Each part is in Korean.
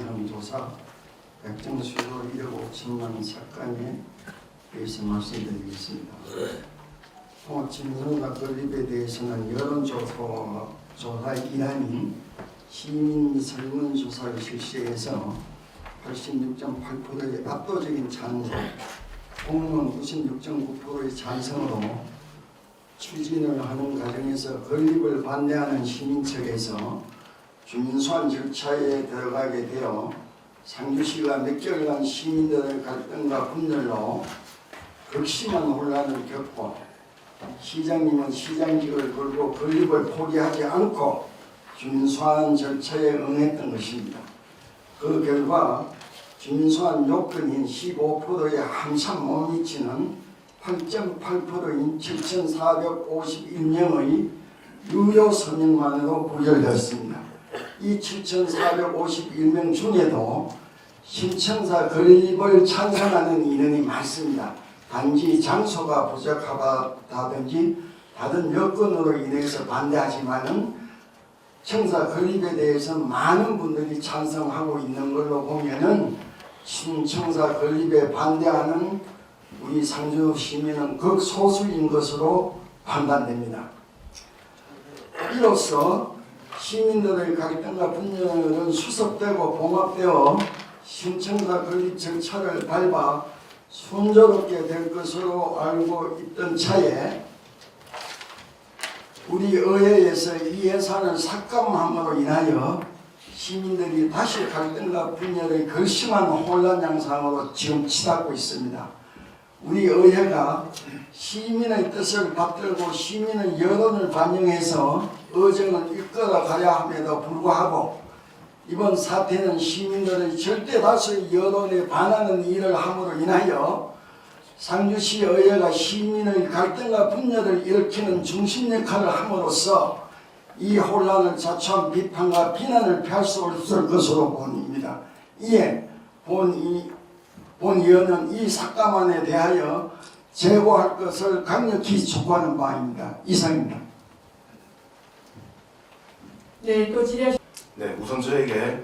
진상조사 백정수로 1억 5천만 사건에 대해서 말씀드리겠습니다. 통합진흥과 건립에 대해서는 여론조사 조사 일환인 시민 설문조사를 실시해서 86.8%의 압도적인 찬성, 공무원 96.9%의 찬성으로 추진을 하는 과정에서 건립을 반대하는 시민 측에서 주민소환 절차에 들어가게 되어 상주시가 몇 개월간 시민들의 갈등과 분열로 극심한 혼란을 겪고 시장님은 시장직을 걸고 건립을 포기하지 않고 주민소환 절차에 응했던 것입니다. 그 결과 주민소환 요건인 15%에 한참 못 미치는 8.8%인 7,451명의 유효 서명만으로 부결되었습니다. 이 7,451명 중에도 신청사 건립을 찬성하는 인원이 많습니다. 단지 장소가 부족하다든지 다른 여건으로 인해서 반대하지만은 청사 건립에 대해서 많은 분들이 찬성하고 있는 걸로 보면은 신청사 건립에 반대하는 우리 상주 시민은 극소수인 것으로 판단됩니다. 이로써 시민들의 갈등과 분열은 수습되고 봉합되어 신청사 건립 절차를 밟아 순조롭게 될 것으로 알고 있던 차에 우리 의회에서 이 예산을 삭감함으로 인하여 시민들이 다시 갈등과 분열의 걸심한 혼란 양상으로 지금 치닫고 있습니다. 우리 의회가 시민의 뜻을 받들고 시민의 여론을 반영해서 의정을 이끌어 가야 함에도 불구하고 이번 사태는 시민들의 절대 다수의 여론에 반하는 일을 함으로 인하여 상주시 의회가 시민의 갈등과 분열을 일으키는 중심 역할을 함으로써 이 혼란을 자초한 비판과 비난을 피할 수 없을 것으로 보입니다. 이에 본, 이, 본 의원은 이 삭감안에 대하여 제고할 것을 강력히 촉구하는 바입니다. 이상입니다. 네, 또 질의하시 네, 우선 저에게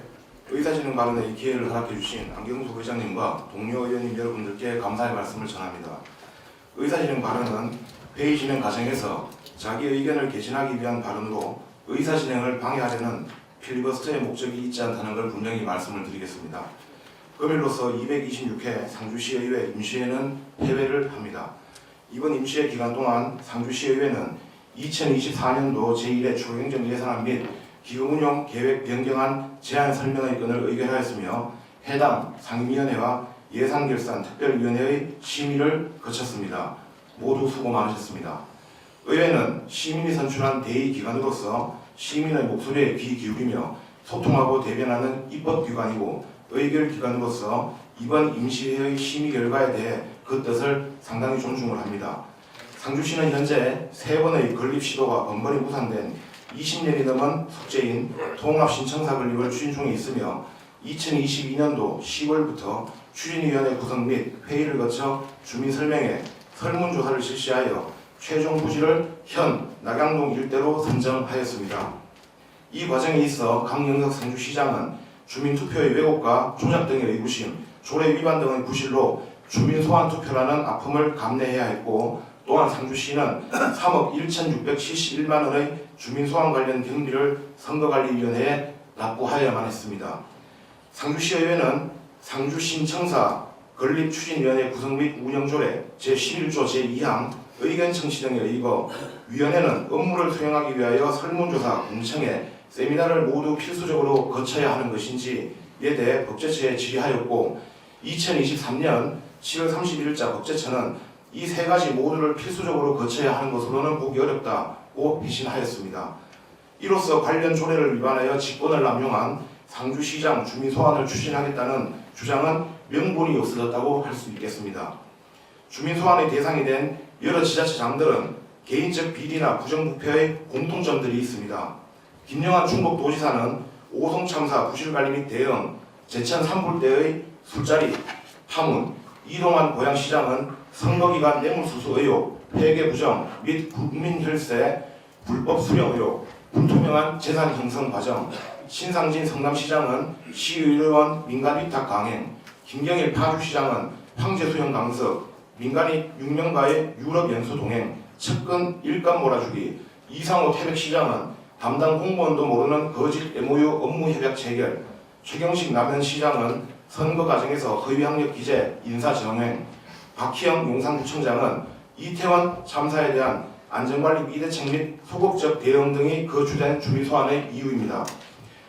의사진행 발언의 기회를 허락해 주신 안경수 회장님과 동료 의원님 여러분들께 감사의 말씀을 전합니다. 의사진행 발언은 회의 진행 과정에서 자기 의견을 개진하기 위한 발언으로 의사 진행을 방해하려는 필리버스터의 목적이 있지 않다는 걸 분명히 말씀을 드리겠습니다. 금일로서 226회 상주시의회 임시회는 폐회를 합니다. 이번 임시회 기간 동안 상주시의회는 2024년도 제1회 추경정 예산안 및 기금운용 계획 변경안 제안 설명의 건을 의결하였으며 해당 상임위원회와 예산결산 특별위원회의 심의를 거쳤습니다. 모두 수고 많으셨습니다. 의회는 시민이 선출한 대의 기관으로서 시민의 목소리에 귀 기울이며 소통하고 대변하는 입법기관이고 의결기관으로서 이번 임시회의 심의 결과에 대해 그 뜻을 상당히 존중을 합니다. 상주시는 현재 세 번의 건립 시도가 번번이 무산된 20년이 넘은 숙제인 통합신청사 건립을 추진 중에 있으며 2022년도 10월부터 추진위원회 구성 및 회의를 거쳐 주민 설명회, 설문조사를 실시하여 최종 부지를 현 낙양동 일대로 선정하였습니다. 이 과정에 있어 강영석 상주시장은 주민투표의 왜곡과 조작 등의 의구심, 조례 위반 등의 부실로 주민 소환 투표라는 아픔을 감내해야 했고 또한 상주시는 3억 1,671만 원의 주민 소환 관련 경비를 선거관리위원회에 납부하여야만 했습니다. 상주시의회는 상주신청사 건립추진위원회 구성 및 운영조례 제11조 제2항 의견 청취 등에 의거 위원회는 업무를 수행하기 위하여 설문조사, 공청회, 세미나를 모두 필수적으로 거쳐야 하는 것인지에 대해 법제처에 질의하였고 2023년 7월 31일자 법제처는 이 세 가지 모두를 필수적으로 거쳐야 하는 것으로는 보기 어렵다 고 회신하였습니다. 이로써 관련 조례를 위반하여 직권을 남용한 상주시장 주민 소환을 추진하겠다는 주장은 명분이 없어졌다고 할 수 있겠습니다. 주민 소환의 대상이 된 여러 지자체장들은 개인적 비리나 부정부패의 공통점들이 있습니다. 김영환 충북도지사는 오송 참사 부실관리 및 대응, 제천 산불대의 술자리, 파문, 이동환 고양시장은 선거기간 뇌물수수 의혹, 회계 부정 및 국민 혈세, 불법 수령 의혹, 불투명한 재산 형성 과정, 신상진 성남시장은 시의원 민간 위탁 강행, 김경일 파주시장은 황제 수영 강습, 민간인 6명과의 유럽 연수 동행, 측근 일감 몰아주기, 이상호 태백시장은 담당 공무원도 모르는 거짓 MOU 업무 협약 체결, 최경식 남현시장은 선거 과정에서 허위 학력 기재, 인사 정행, 박희영 용산구청장은 이태원 참사에 대한 안전관리 비대책 및 소극적 대응 등이 그 주된 주민 소환의 이유입니다.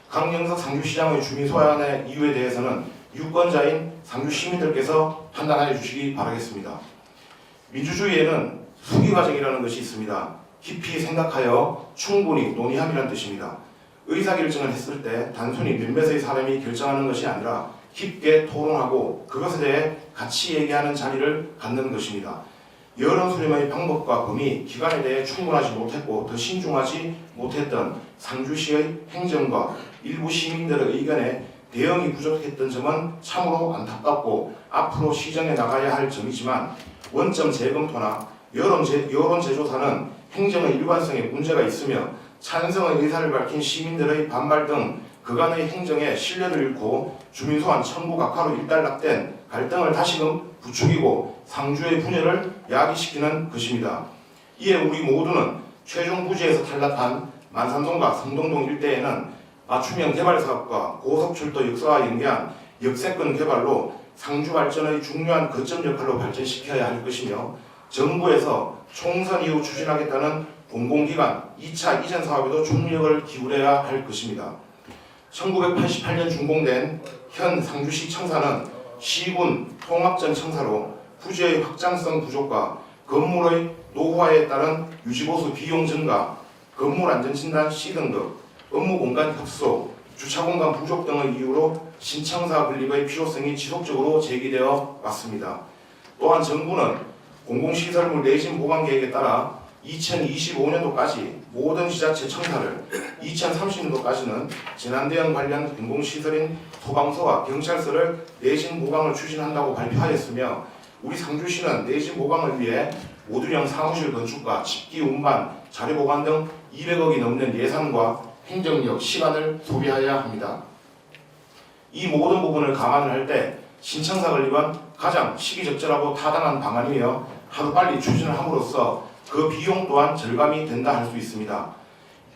강영석 상주시장의 주민 소환의 이유에 대해서는 유권자인 상주 시민들께서 판단하여 주시기 바라겠습니다. 민주주의에는 수기 과정이라는 것이 있습니다. 깊이 생각하여 충분히 논의함이라는 뜻입니다. 의사결정을 했을 때 단순히 몇몇의 사람이 결정하는 것이 아니라 깊게 토론하고 그것에 대해 같이 얘기하는 자리를 갖는 것입니다. 여론 수렴의 방법과 범위, 기간에 대해 충분하지 못했고 더 신중하지 못했던 상주시의 행정과 일부 시민들의 의견에 대응이 부족했던 점은 참으로 안타깝고 앞으로 시정해 나가야 할 점이지만 원점 재검토나 여론, 제, 여론 재조사는 행정의 일관성에 문제가 있으며 찬성의 의사를 밝힌 시민들의 반발 등 그간의 행정에 신뢰를 잃고 주민 소환 청구 각하로 일단락된 갈등을 다시금 부추기고 상주의 분열을 야기시키는 것입니다. 이에 우리 모두는 최종 부지에서 탈락한 만산동과 성동동 일대에는 맞춤형 개발 사업과 고속철도 역사와 연계한 역세권 개발로 상주 발전의 중요한 거점 역할로 발전시켜야 할 것이며 정부에서 총선 이후 추진하겠다는 공공기관 2차 이전 사업에도 총력을 기울여야 할 것입니다. 1988년 준공된 현 상주시 청사는 시군 통합전 청사로 부지의 확장성 부족과 건물의 노후화에 따른 유지보수 비용 증가, 건물 안전진단 시 등급, 업무 공간 협소, 주차 공간 부족 등의 이유로 신청사 건립의 필요성이 지속적으로 제기되어 왔습니다. 또한 정부는 공공시설물 내진 보강 계획에 따라 2025년도까지 모든 지자체 청사를 2030년도까지는 재난대응 관련 공공시설인 소방서와 경찰서를 내진 보강을 추진한다고 발표하였으며 우리 상주시는 내진 보강을 위해 모듈형 사무실 건축과 집기 운반, 자료 보관 등 200억이 넘는 예산과 행정력, 시간을 소비해야 합니다. 이 모든 부분을 감안을 할 때 신청사 건립은 가장 시기적절하고 타당한 방안이며 하루빨리 추진을 함으로써 그 비용 또한 절감이 된다 할 수 있습니다.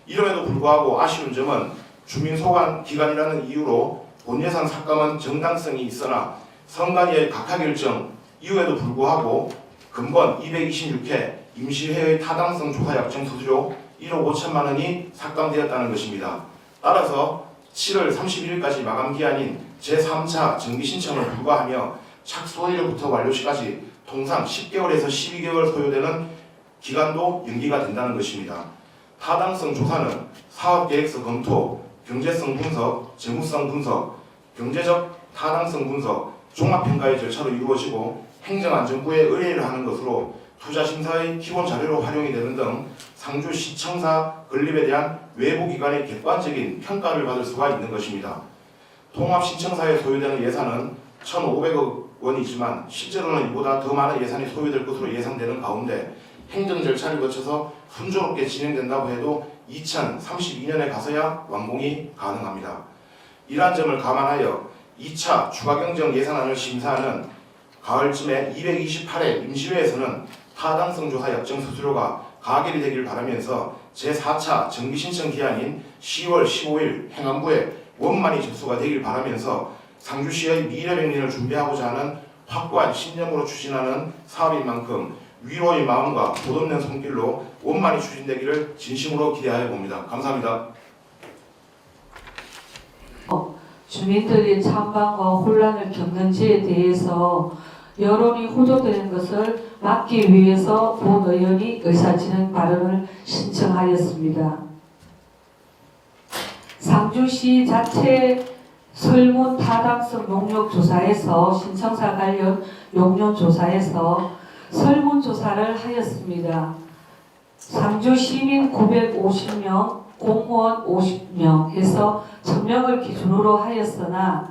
이럼에도 불구하고 아쉬운 점은 주민 소관 기간이라는 이유로 본 예산 삭감은 정당성이 있으나 선관위의 각하 결정 이후에도 불구하고 근본 226회 임시회의 타당성 조사 약정 수수료 1억 5천만 원이 삭감되었다는 것입니다. 따라서 7월 31일까지 마감 기한인 제3차 정기 신청을 불가하며 착수일부터 완료시까지 통상 10개월에서 12개월 소요되는 기간도 연기가 된다는 것입니다. 타당성 조사는 사업계획서 검토, 경제성 분석, 재무성 분석, 경제적 타당성 분석, 종합평가의 절차로 이루어지고 행정안전부에 의뢰를 하는 것으로 투자심사의 기본 자료로 활용이 되는 등 상주시청사 건립에 대한 외부 기관의 객관적인 평가를 받을 수가 있는 것입니다. 통합신청사에 소요되는 예산은 1,500억 원이지만 실제로는 이보다 더 많은 예산이 소요될 것으로 예상되는 가운데 행정 절차를 거쳐서 순조롭게 진행된다고 해도 2032년에 가서야 완공이 가능합니다. 이러한 점을 감안하여 2차 추가 경정 예산안을 심사하는 가을쯤에 228회 임시회에서는 타당성 조사 약정 수수료가 가결이 되길 바라면서 제4차 정기 신청 기한인 10월 15일 행안부에 원만히 접수가 되길 바라면서 상주시의 미래 백년을 준비하고자 하는 확고한 신념으로 추진하는 사업인 만큼 위로의 마음과 도없는 손길로 원만히 추진되기를 진심으로 기대하여 봅니다. 감사합니다. 주민들이 찬반과 혼란을 겪는지에 대해서 여론이 호도되는 것을 막기 위해서 본 의원이 의사진행 발언을 신청하였습니다. 상주시 자체 설문 타당성 용역 조사에서 신청사 관련 용역 조사에서 설문 조사를 하였습니다. 상주 시민 950명, 공무원 50명 해서 1000명을 기준으로 하였으나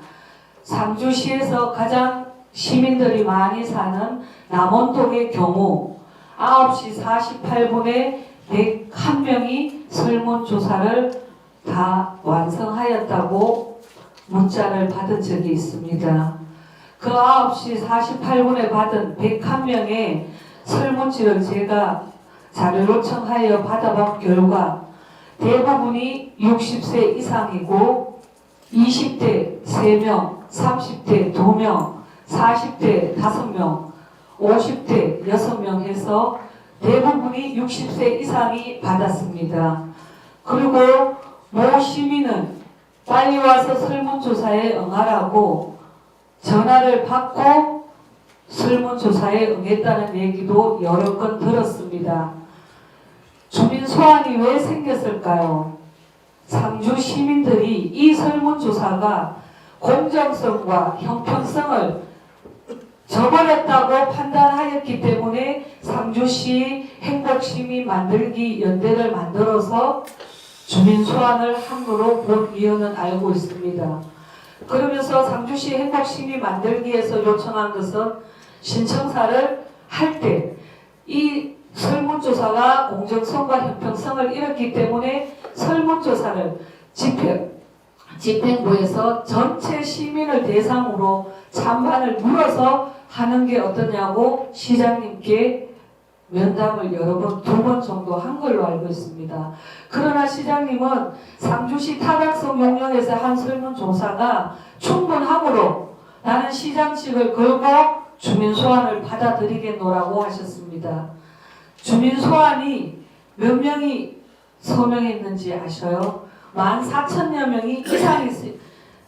상주시에서 가장 시민들이 많이 사는 남원동의 경우 9시 48분에 101명이 설문조사를 다 완성하였다고 문자를 받은 적이 있습니다. 그 9시 48분에 받은 101명의 설문지를 제가 자료 요청하여 받아본 결과 대부분이 60세 이상이고 20대 3명, 30대 2명, 40대 5명, 50대 6명 해서 대부분이 60세 이상이 받았습니다. 그리고 모 시민은 빨리 와서 설문조사에 응하라고 전화를 받고 설문조사에 응했다는 얘기도 여러 건 들었습니다. 주민 소환이 왜 생겼을까요? 상주 시민들이 이 설문조사가 공정성과 형평성을 저버렸다고 판단하였기 때문에 상주시 행복시민 만들기 연대를 만들어서 주민 소환을 함부로 본 위원은 알고 있습니다. 그러면서 상주시 행복시민 만들기에서 요청한 것은 신청사를 할 때 이 설문조사가 공정성과 형평성을 잃었기 때문에 설문조사를 집행, 집행부에서 전체 시민을 대상으로 찬반을 물어서 하는 게 어떠냐고 시장님께 면담을 여러 번, 두 번 정도 한 걸로 알고 있습니다. 그러나 시장님은 상주시 타당성 용역에서 한 설문조사가 충분하므로 나는 시장직을 걸고 주민 소환을 받아들이겠노라고 하셨습니다. 주민 소환이 몇 명이 서명했는지 아셔요? 만 4천여 명이 이상이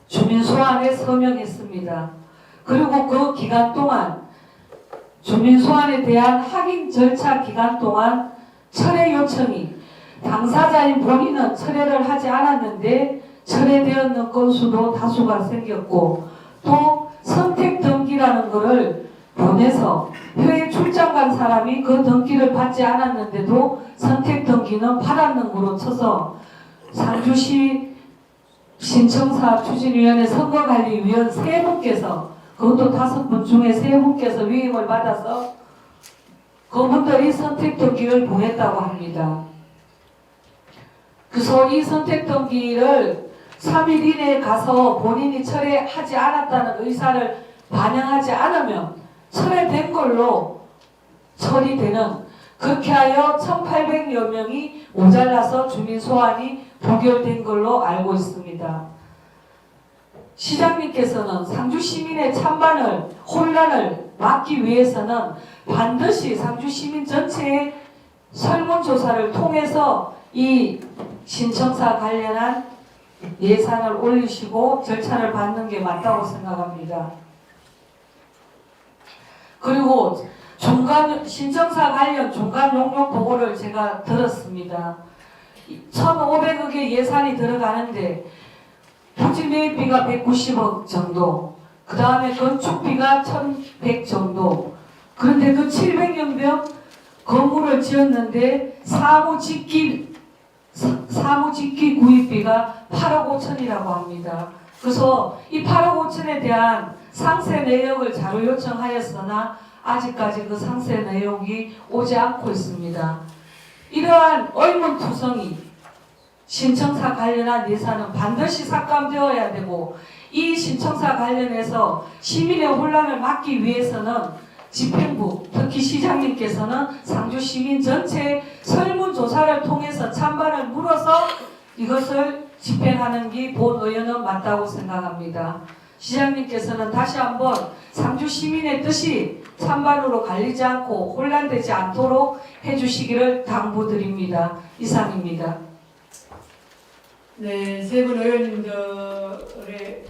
주민 소환에 서명했습니다. 그리고 그 기간 동안 주민 소환에 대한 확인 절차 기간 동안 철회 요청이 당사자인 본인은 철회를 하지 않았는데 철회되었는 건수도 다수가 생겼고 또 선택 등기라는 것을 보내서 해외 출장 간 사람이 그 등기를 받지 않았는데도 선택 등기는 받았는 거로 쳐서 상주시 신청사 추진위원회 선거관리위원 세 분께서 그것도 다섯 분 중에 세 분께서 위임을 받아서 그분들이 선택 등기를 보냈다고 합니다. 그래서 이 선택 등기를 3일 이내에 가서 본인이 철회하지 않았다는 의사를 반영하지 않으면 철회된 걸로 처리되는 그렇게 하여 1,800여 명이 모자라서 주민 소환이 부결된 걸로 알고 있습니다. 시장님께서는 상주 시민의 찬반을 혼란을 막기 위해서는 반드시 상주 시민 전체의 설문조사를 통해서 이 신청사 관련한 예산을 올리시고 절차를 받는 게 맞다고 생각합니다. 그리고 중간 신청사 관련 중간 용역 보고를 제가 들었습니다. 1,500억의 예산이 들어가는데 부지 매입비가 190억 정도, 그 다음에 건축비가 1,100 정도. 그런데 그 700여 건물을 지었는데 사무 짓기 사- 사무 짓기 구입비가 8억 5천이라고 합니다. 그래서 이 8억 5천에 대한 상세 내역을 자료 요청하였으나 아직까지 그 상세 내용이 오지 않고 있습니다. 이러한 의문투성이 신청사 관련한 예산은 반드시 삭감되어야 되고 이 신청사 관련해서 시민의 혼란을 막기 위해서는 집행부 특히 시장님께서는 상주 시민 전체 설문조사를 통해서 찬반을 물어서 이것을 집행하는 게 본 의원은 맞다고 생각합니다. 시장님께서는 다시 한번 상주 시민의 뜻이 찬반으로 갈리지 않고 혼란되지 않도록 해주시기를 당부드립니다. 이상입니다. 네, 세 분 의원님들의